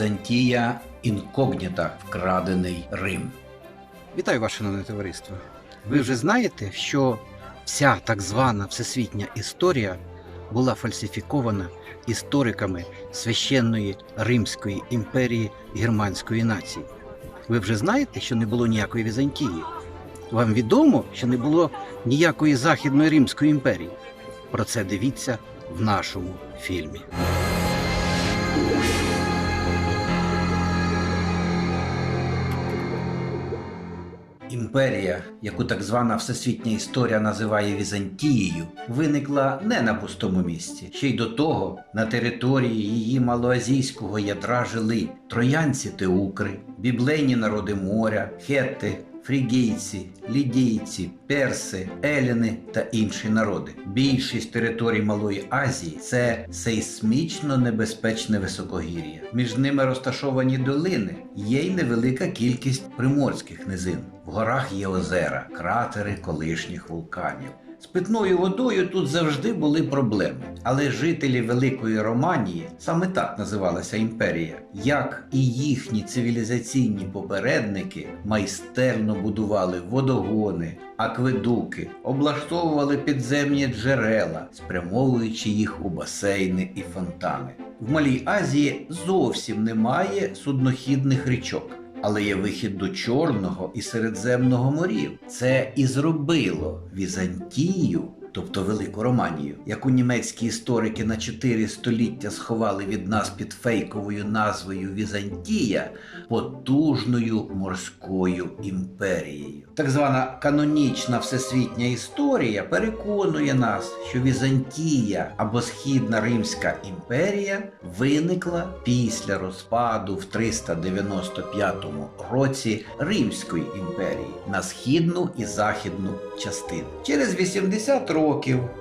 Візантія інкогніта вкрадений Рим. Вітаю ваше шановне товариство. Ви вже знаєте, що вся так звана всесвітня історія була фальсифікована істориками священної Римської імперії германської нації. Ви вже знаєте, що не було ніякої Візантії. Вам відомо, що не було ніякої Західної Римської імперії. Про це дивіться в нашому фільмі. Імперія, яку так звана всесвітня історія називає Візантією, виникла не на пустому місці. Ще й до того на території її малоазійського ядра жили троянці теукри, біблейні народи моря, хетти, фрігійці, лідійці, перси, еліни та інші народи. Більшість територій Малої Азії це сейсмічно небезпечне високогір'я. Між ними розташовані долини, є й невелика кількість приморських низин. В горах є озера, кратери колишніх вулканів. З питною водою тут завжди були проблеми, але жителі Великої Романії саме так називалася імперія, як і їхні цивілізаційні попередники майстерно будували водогони, акведуки, облаштовували підземні джерела, спрямовуючи їх у басейни і фонтани. В Малій Азії зовсім немає суднохідних річок. Але є вихід до Чорного і Середземного морів. Це і зробило Візантію, тобто Велику Романію, яку німецькі історики на 4 століття сховали від нас під фейковою назвою Візантія, потужною морською імперією. Так звана канонічна всесвітня історія переконує нас, що Візантія або Східна Римська імперія виникла після розпаду в 395 році Римської імперії на східну і західну частини. Через 80 років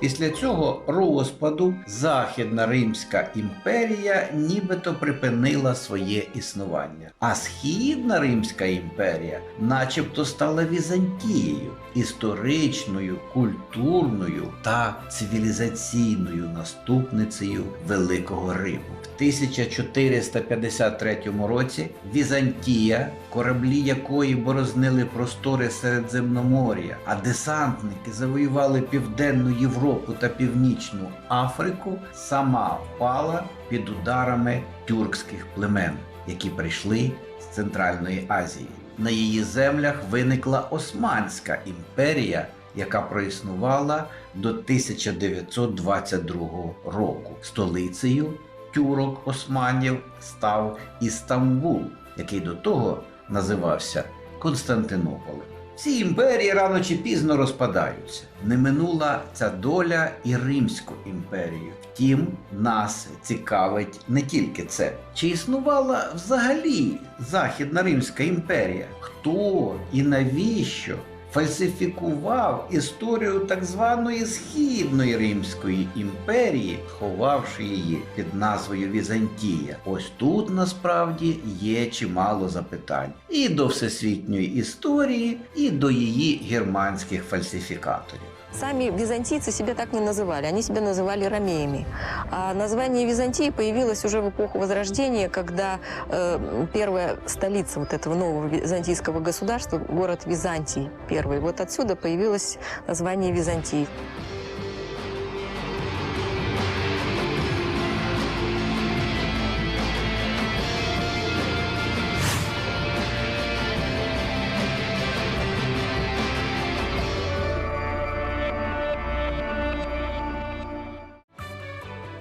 після цього розпаду Західна Римська імперія нібито припинила своє існування, а Східна Римська імперія, начебто, стала Візантією, історичною, культурною та цивілізаційною наступницею Великого Риму. В 1453 році Візантія, кораблі якої борознили простори Середземномор'я, а десантники завоювали Південну Європу та Північну Африку, сама впала під ударами тюркських племен, які прийшли з Центральної Азії. На її землях виникла Османська імперія, яка проіснувала до 1922 року. Столицею тюрок османів став Істамбул, який до того називався Константинополем. Всі імперії рано чи пізно розпадаються. Не минула ця доля і Римську імперію. Втім, нас цікавить не тільки це. Чи існувала взагалі Західна Римська імперія? Хто і навіщо фальсифікував історію так званої Східної Римської імперії, ховавши її під назвою Візантія? Ось тут насправді є чимало запитань і до всесвітньої історії, і до її германських фальсифікаторів. Сами византийцы себя так не называли, они себя называли ромеями. А название Византии появилось уже в эпоху Возрождения, когда э, первая столица вот этого нового византийского государства, город Византий первый, вот отсюда появилось название Византии.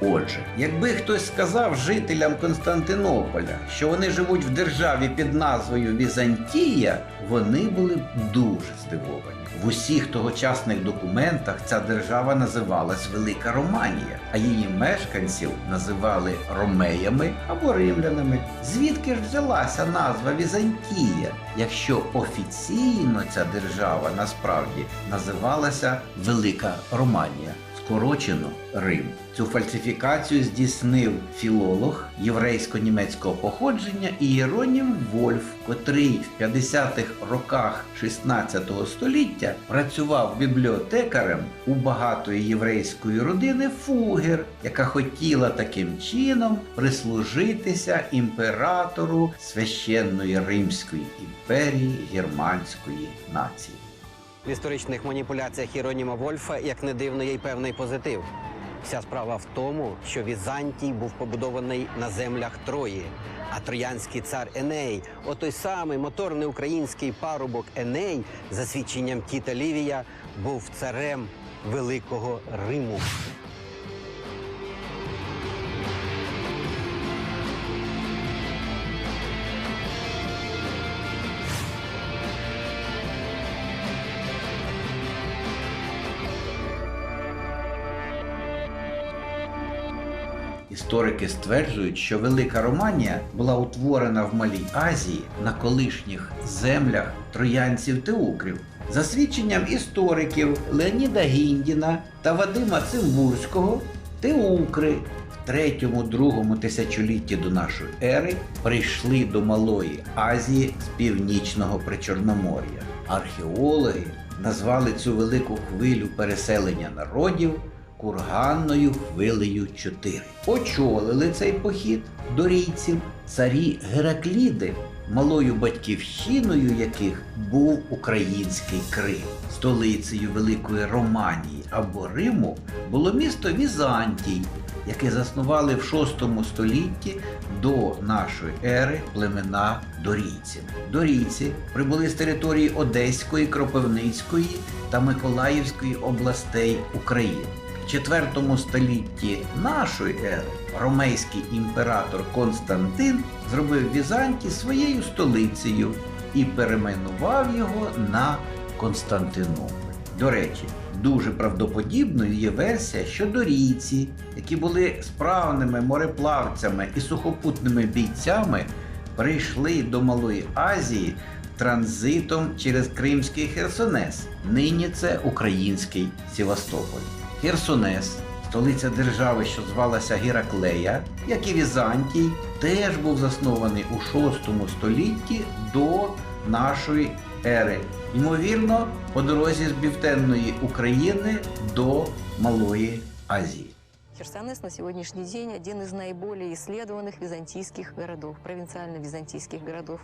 Отже, якби хтось сказав жителям Константинополя, що вони живуть в державі під назвою Візантія, вони були б дуже здивовані. В усіх тогочасних документах ця держава називалась Велика Романія, а її мешканців називали ромеями або римлянами. Звідки ж взялася назва Візантія, якщо офіційно ця держава насправді називалася Велика Романія? Скорочено Рим. Цю фальсифікацію здійснив філолог єврейсько-німецького походження Ієронім Вольф, котрий в 50-х роках 16 століття працював бібліотекарем у багатої єврейської родини Фугер, яка хотіла таким чином прислужитися імператору священної Римської імперії германської нації. В історичних маніпуляціях Іроніма Вольфа, як не дивно, є й певний позитив. Вся справа в тому, що Візантій був побудований на землях Трої, а троянський цар Еней, отой самий моторний український парубок Еней, за свідченням Тіта Лівія, був царем Великого Риму. Історики стверджують, що Велика Романія була утворена в Малій Азії на колишніх землях троянців Теукрів. За свідченням істориків Леоніда Гіндіна та Вадима Цимбурського, Теукри в 3-2 тисячолітті до нашої ери прийшли до Малої Азії з північного Причорномор'я. Археологи назвали цю велику хвилю переселення народів курганною хвилею 4. Очолили цей похід дорійців царі Геракліди, малою батьківщиною яких був український Крим. Столицею Великої Романії або Риму було місто Візантій, яке заснували в VI столітті до нашої ери племена дорійців. Дорійці прибули з території Одеської, Кропивницької та Миколаївської областей України. В IV столітті нашої ери ромейський імператор Константин зробив Візантій своєю столицею і перейменував його на Константинополь. До речі, дуже правдоподібною є версія, що дорійці, які були справними мореплавцями і сухопутними бійцями, прийшли до Малої Азії транзитом через Кримський Херсонес. Нині це український Севастополь. Херсонес, столиця держави, що звалася Гераклея, як і Візантій, теж був заснований у VI столітті до нашої ери. Ймовірно, по дорозі з Бівтенної України до Малої Азії. Херсонес на сегодняшний день один из наиболее исследованных византийских городов, провинциально-византийских городов,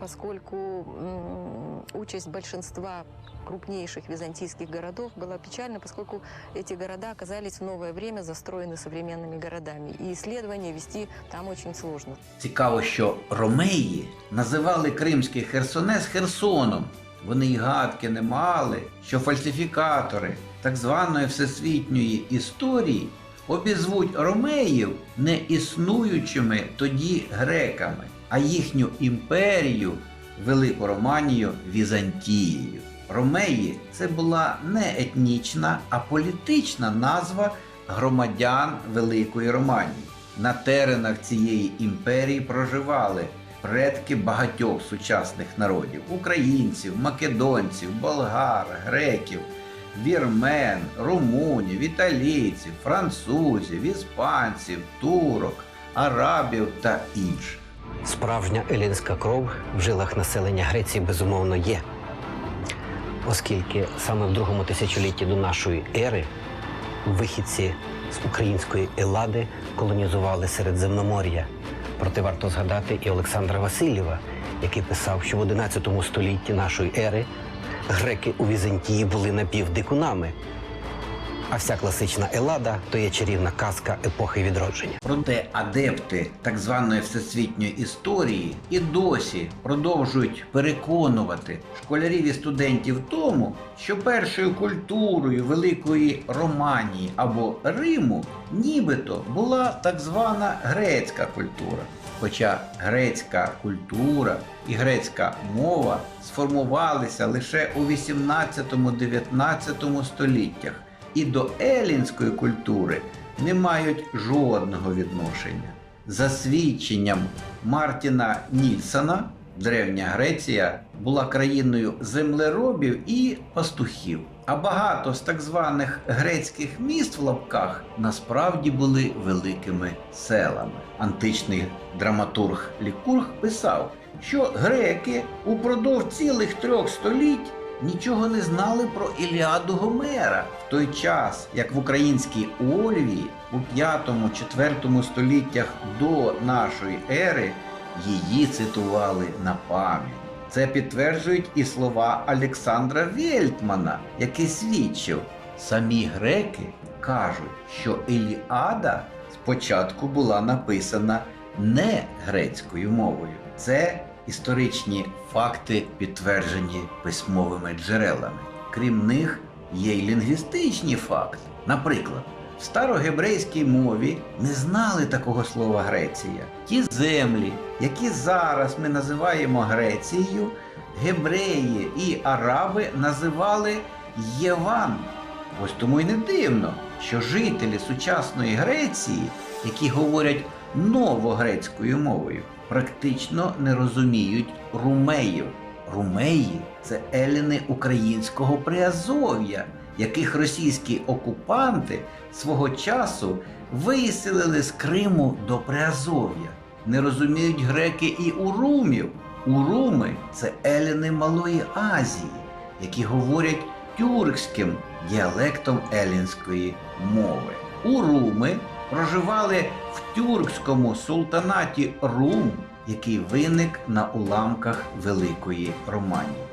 поскольку м, участь большинства крупнейших византийских городов была печальна, поскольку эти города оказались в новое время застроены современными городами, и исследования вести там очень сложно. Цікаво, що ромеї називали кримський Херсонес Херсоном. Вони й гадки не мали, що фальсифікатори так званої всесвітньої історії обізвуть ромеїв не існуючими тоді греками, а їхню імперію Велику Романію Візантією. Ромеї це була не етнічна, а політична назва громадян Великої Романії. На теренах цієї імперії проживали предки багатьох сучасних народів українців, македонців, болгар, греків, вірмен, румунів, італійців, французів, іспанців, турок, арабів та інших. Справжня елінська кров в жилах населення Греції безумовно є. Оскільки саме в другому тисячолітті до нашої ери вихідці з української Елади колонізували Середземномор'я. Проте варто згадати і Олександра Васильєва, який писав, що в 11 столітті нашої ери греки у Візантії були напівдикунами. А вся класична Елада то є чарівна казка епохи відродження. Проте адепти так званої всесвітньої історії і досі продовжують переконувати школярів і студентів в тому, що першою культурою Великої Романії або Риму нібито була так звана грецька культура. Хоча грецька культура і грецька мова сформувалися лише у 18-19 століттях і до елінської культури не мають жодного відношення. За свідченням Мартіна Нільсона, Древня Греція була країною землеробів і пастухів, А багато з так званих грецьких міст в лапках насправді були великими селами. Античний драматург Лікург писав, що греки упродовж цілих трьох століть нічого не знали про Іліаду Гомера в той час, як в українській Ольвії у 5-4 століттях до нашої ери її цитували на пам'ять. Це підтверджують і слова Олександра Вєльтмана, який свідчив, самі греки кажуть, що Іліада спочатку була написана не грецькою мовою. Це історичні факти, підтверджені письмовими джерелами. Крім них, є й лінгвістичні факти. Наприклад, в старогебрейській мові не знали такого слова Греція. Ті землі, які зараз ми називаємо Грецією, гебреї і араби називали Єван. Ось тому й не дивно, що жителі сучасної Греції, які говорять новогрецькою мовою, практично не розуміють румеїв. Румеї це еліни українського приазов'я, яких російські окупанти свого часу виселили з Криму до Приазов'я. Не розуміють греки і урумів. Уруми це еліни Малої Азії, які говорять тюркським діалектом елінської мови. Уруми проживали в тюркському султанаті Рум, який виник на уламках Великої Романії.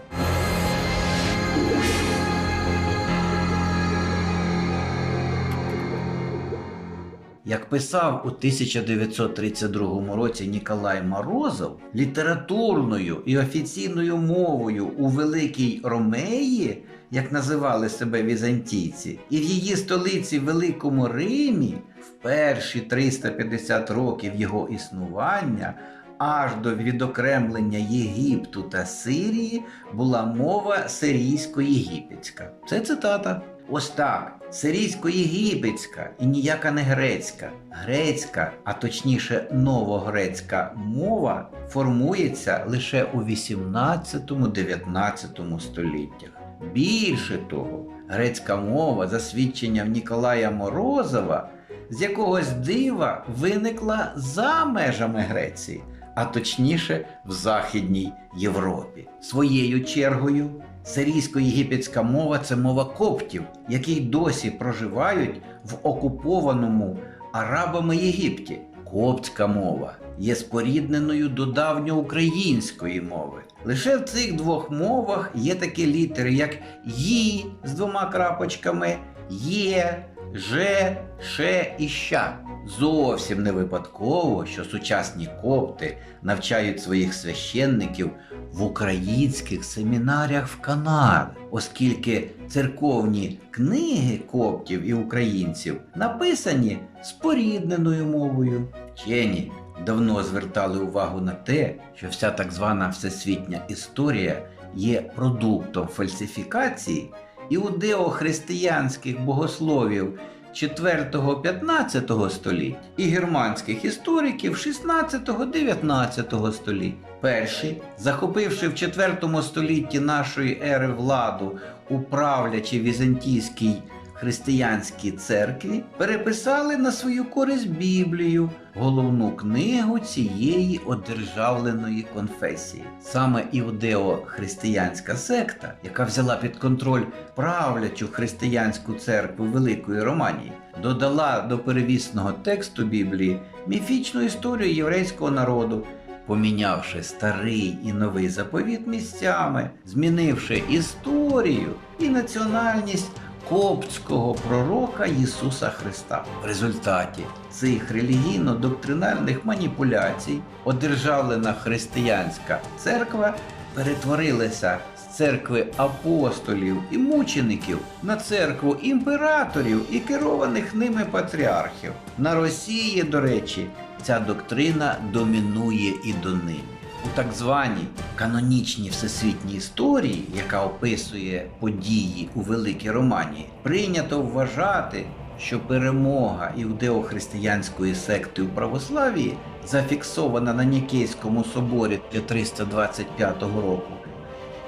Як писав у 1932 році Ніколай Морозов, літературною і офіційною мовою у Великій Ромеї, як називали себе візантійці, і в її столиці Великому Римі в перші 350 років його існування аж до відокремлення Єгипту та Сирії була мова сирійсько-єгипетська. Це цитата. Ось так, сирійсько-єгипетська і ніяка не грецька. Грецька, а точніше новогрецька мова формується лише у 18-19 століттях. Більше того, грецька мова, за свідченням Ніколая Морозова, з якогось дива виникла за межами Греції, а точніше в Західній Європі. Своєю чергою, сирійсько-єгипетська мова це мова коптів, які досі проживають в окупованому арабами Єгипті. Коптська мова є спорідненою до давньоукраїнської мови. Лише в цих двох мовах є такі літери, як «ї» з двома крапочками, є, же, ше і ща. Зовсім не випадково, що сучасні копти навчають своїх священників в українських семінаріях в Канаді, оскільки церковні книги коптів і українців написані спорідненою мовою. Вчені давно звертали увагу на те, що вся так звана всесвітня історія є продуктом фальсифікації іудео-християнських богословів 4-15 століть і германських істориків 16-19 століть. Перші, захопивши в 4 столітті нашої ери владу у правлячій візантійській християнській церкві, переписали на свою користь Біблію, головну книгу цієї одержавленої конфесії. Саме іудео-християнська секта, яка взяла під контроль правлячу християнську церкву Великої Романії, додала до перевісного тексту Біблії міфічну історію єврейського народу. Помінявши старий і новий заповіт місцями, змінивши історію і національність коптського пророка Ісуса Христа. В результаті цих релігійно-доктринальних маніпуляцій одержавлена християнська церква перетворилася з церкви апостолів і мучеників на церкву імператорів і керованих ними патріархів. На Росії, до речі, ця доктрина домінує і донині. У так званій канонічній всесвітній історії, яка описує події у Великій Романії, прийнято вважати, що перемога іудео-християнської секти у православії, зафіксована на Нікейському соборі 325 року,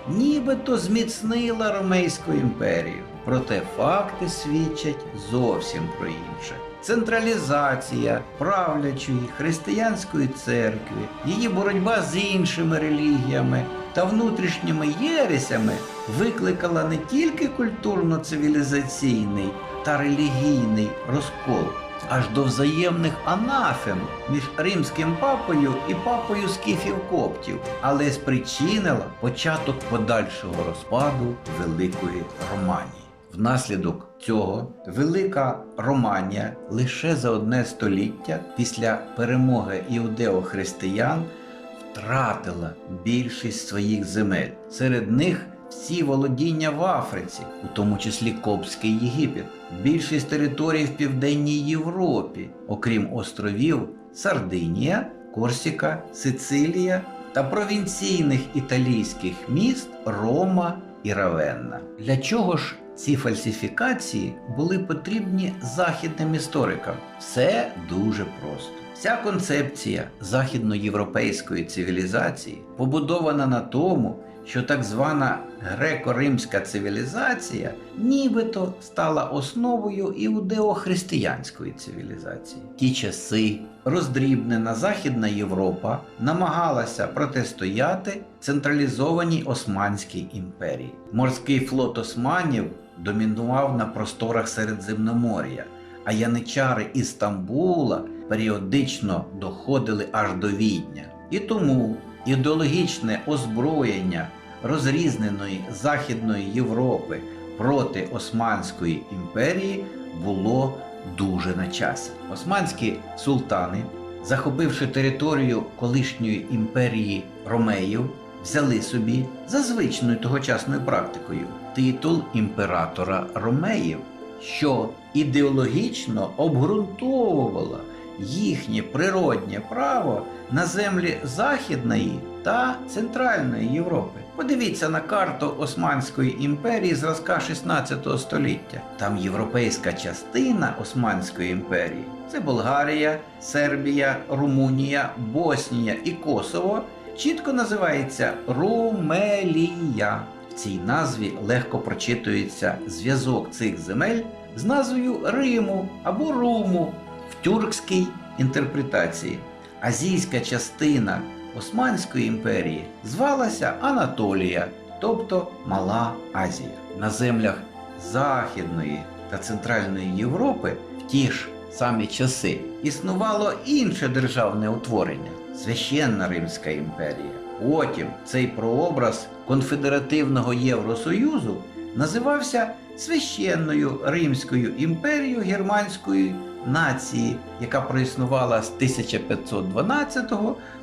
нібито зміцнила Ромейську імперію. Проте факти свідчать зовсім про інше. Централізація правлячої християнської церкви, її боротьба з іншими релігіями та внутрішніми єресями викликала не тільки культурно-цивілізаційний та релігійний розкол, аж до взаємних анафем між римським папою і папою скіфів коптів, але спричинила початок подальшого розпаду Великої Романії. Внаслідок цього Велика Романія лише за одне століття після перемоги іудео-християн втратила більшість своїх земель. Серед них всі володіння в Африці, у тому числі Копський Єгипет, більшість територій в Південній Європі, окрім островів Сардинія, Корсіка, Сицилія та провінційних італійських міст Рома і Равенна. Для чого ж ці фальсифікації були потрібні західним історикам? Все дуже просто. Вся концепція західноєвропейської цивілізації побудована на тому, що так звана греко-римська цивілізація нібито стала основою іудео-християнської цивілізації. В ті часи роздрібнена Західна Європа намагалася протистояти централізованій Османській імперії. Морський флот османів домінував на просторах Середземномор'я, а яничари із Стамбула періодично доходили аж до Відня. І тому ідеологічне озброєння розрізненої Західної Європи проти Османської імперії було дуже на часі. Османські султани, захопивши територію колишньої імперії Ромеїв, взяли собі за звичною тогочасною практикою титул імператора Ромеїв, що ідеологічно обґрунтовувало їхнє природнє право на землі Західної та Центральної Європи. Подивіться на карту Османської імперії зразка 16 століття. Там європейська частина Османської імперії це Болгарія, Сербія, Румунія, Боснія і Косово. Чітко називається Румелія. В цій назві легко прочитується зв'язок цих земель з назвою Риму або Руму в тюркській інтерпретації. Азійська частина Османської імперії звалася Анатолія, тобто Мала Азія. На землях Західної та Центральної Європи в ті ж самі часи існувало інше державне утворення Священна Римська імперія. Потім цей прообраз конфедеративного Євросоюзу називався Священною Римською імперією германської нації, яка проіснувала з 1512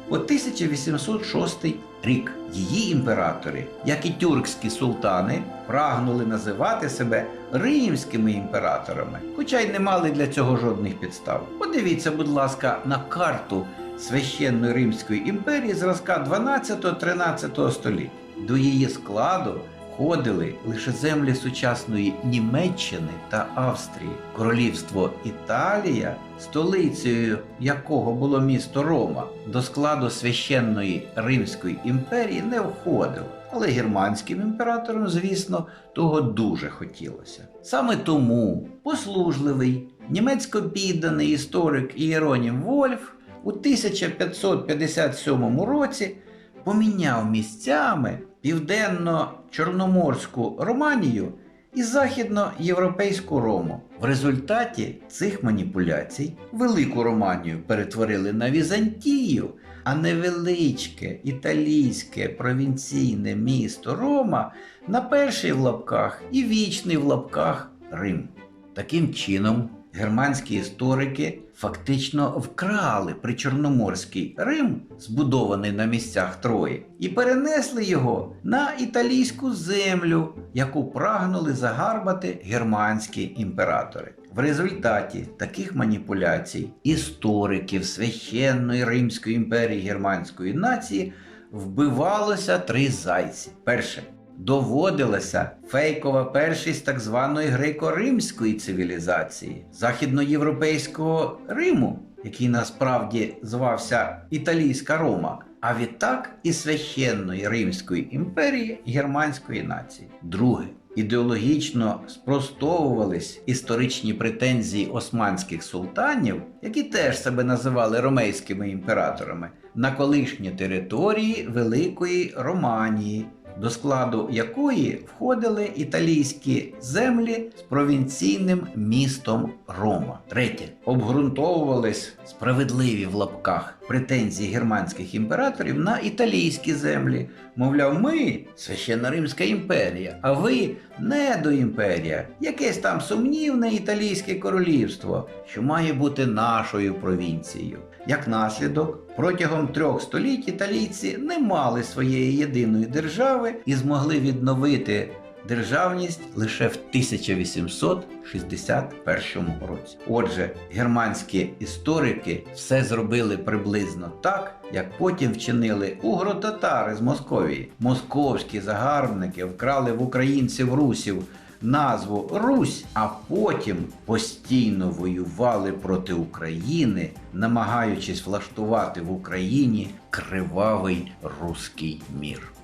по 1806 рік. Її імператори, як і тюркські султани, прагнули називати себе римськими імператорами, хоча й не мали для цього жодних підстав. Подивіться, будь ласка, на карту священної Римської імперії зразка 12-13 століття. До її складу входили лише землі сучасної Німеччини та Австрії. Королівство Італія, столицею якого було місто Рома, до складу священної Римської імперії не входило. Але германським імператорам, звісно, того дуже хотілося. Саме тому послужливий німецько підданий історик Ієронім Вольф у 1557 році поміняв місцями південно-чорноморську Романію і західноєвропейську Рому. В результаті цих маніпуляцій Велику Романію перетворили на Візантію, а невеличке італійське провінційне місто Рома на перший в лапках і вічний в лапках Рим. Таким чином, германські історики фактично вкрали причорноморський Рим, збудований на місцях Трої, і перенесли його на італійську землю, яку прагнули загарбати германські імператори. В результаті таких маніпуляцій істориків священної Римської імперії германської нації вбивалося три зайці. Перше доводилася фейкова першість так званої греко-римської цивілізації, західноєвропейського Риму, який насправді звався Італійська Рома, а відтак і священної Римської імперії германської нації. Друге, ідеологічно спростовувались історичні претензії османських султанів, які теж себе називали ромейськими імператорами, на колишні території Великої Романії, до складу якої входили італійські землі з провінційним містом Рома. Третє обґрунтовувались справедливі в лапках претензії германських імператорів на італійські землі. Мовляв, ми священна Римська імперія, а ви недоімперія, якесь там сумнівне італійське королівство, що має бути нашою провінцією. Як наслідок, протягом трьох століть італійці не мали своєї єдиної держави і змогли відновити державність лише в 1861 році. Отже, германські історики все зробили приблизно так, як потім вчинили угротатари з Московії. Московські загарбники вкрали в українців русів назву Русь, а потім постійно воювали проти України, намагаючись влаштувати в Україні кривавий руський мір.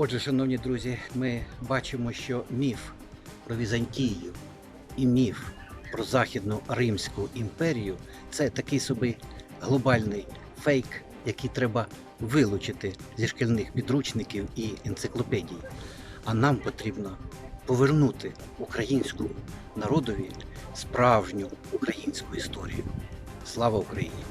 Отже, шановні друзі, ми бачимо, що міф про Візантію і міф про Західну Римську імперію це такий собі глобальний фейк, який треба вилучити зі шкільних підручників і енциклопедій. А нам потрібно повернути українському народові справжню українську історію. Слава Україні!